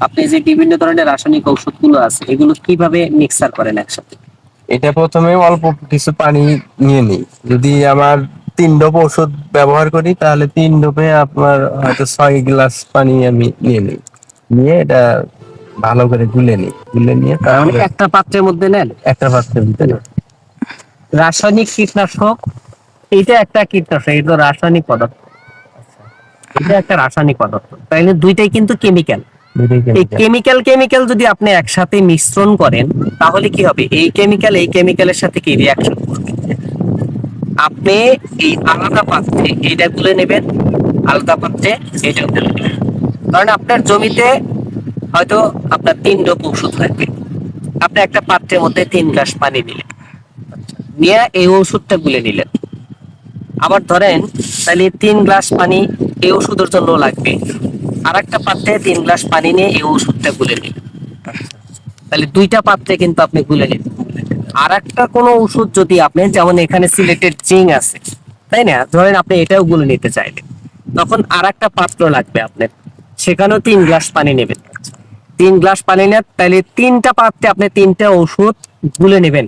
আপনি যে বিভিন্ন ধরনের রাসায়নিক ঔষধগুলো আছে এগুলো কীভাবে মিক্সার করেন একসাথে? এটা প্রথমে অল্প কিছু পানি নিয়ে নিই। যদি আমার তিন ডোপ ওষুধ ব্যবহার করি তাহলে তিন ডোপে আপনার হয়তো ছয় গ্লাস পানি আমি নিয়ে নিই। নিয়ে এটা ভালো করে গুলে নিই। গুলে নিয়ে মানে একটা পাত্রের মধ্যে নেন? একটা পাত্রের ভিতরে রাসায়নিক কীটনাশক এটা একটা কীটনাশক এটা রাসায়নিক পদার্থ। এটা একটা রাসায়নিক পদার্থ। তাইলে দুইটাই কিন্তু কেমিক্যাল এই। কেমিক্যাল কেমিক্যাল যদি আপনি একসাথে মিশ্রণ করেন তাহলে কি হবে? এই কেমিক্যাল এই কেমিক্যালের সাথে কি রিয়াকশন করবে? আপনি এই আলাদা পাত্রে এইটা গুলে নেবেন আলাদা পাত্রে এইটা গুলে নেবেন। কারণ আপনার জমিতে হয়তো আপনার তিন ডোপ ওষুধ লাগবে। আপনি একটা পাত্রের মধ্যে তিন গ্লাস পানি নিলেন। নিয়ে এই ওষুধটা গুলে নিলেন। আবার ধরেন তাহলে তিন গ্লাস পানি এই ওষুধের জন্য লাগবে। আর একটা পাত্রে তিন গ্লাস পানি নিয়ে এই ওষুধটা গুলে নিলেন তাহলে দুইটা পাত্রে কিন্তু আপনি গুলে নিলেন আর একটা কোনো ওষুধ যদি আপনি যেমন এখানে সিলেটেড জিং আছে তাই না? ধরেন আপনি এটাও গুলে নিতে চাইলেন। তখন আর একটা পাত্র লাগবে আপনার। সেখানেও তিন গ্লাস পানি নেবেন। তিন গ্লাস পানি নেন তাহলে তিনটা পাত্রে আপনি তিনটা ওষুধ গুলে নেবেন।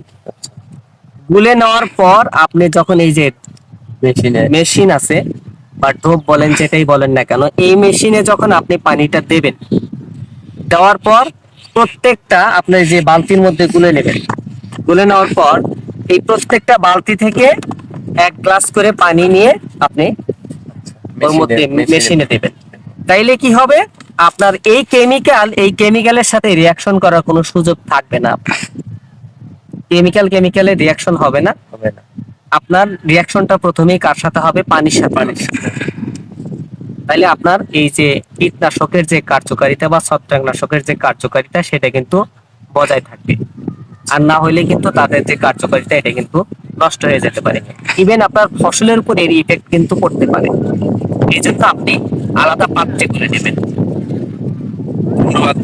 গুলে নেওয়ার পর আপনি যখন এই যে মেশিনে। মেশিন আছে বা ঢোপ বলেন যেটাই বলেন না কেন এই মেশিনে যখন আপনি পানিটা দেবেন দেওয়ার পর প্রত্যেকটা আপনি যে বালতির মধ্যে গুলে নেবেন গুলে নেওয়ার পর এই প্রত্যেকটা বালতি থেকে এক গ্লাস করে পানি নিয়ে আপনি ওর মধ্যে মেশিনে দেবেন। তাইলে কি হবে? আপনার এই কেমিক্যাল এই কেমিক্যালের সাথে রিয়াকশন করার কোনো সুযোগ থাকবে না কেমিক্যাল কেমিক্যালের রিয়াকশন হবে না। হবে না। আপনার রিয়াকশনটা প্রথমেই কার সাথে হবে? পানির সাথে। তাইলে আপনার এই যে কীটনাশকের যে কার্যকারিতা বা ছত্রাকনাশকের যে কার্যকারিতা সেটা কিন্তু বজায় থাকবে। আর না হইলে কিন্তু তাদের যে কার্যকারিতা এটা কিন্তু নষ্ট হয়ে যেতে পারে। ইভেন আপনার ফসলের উপর এর ইফেক্ট কিন্তু পড়তে পারে। এই জন্য আপনি আলাদা পাত্রে করে নেবেন। ধন্যবাদ।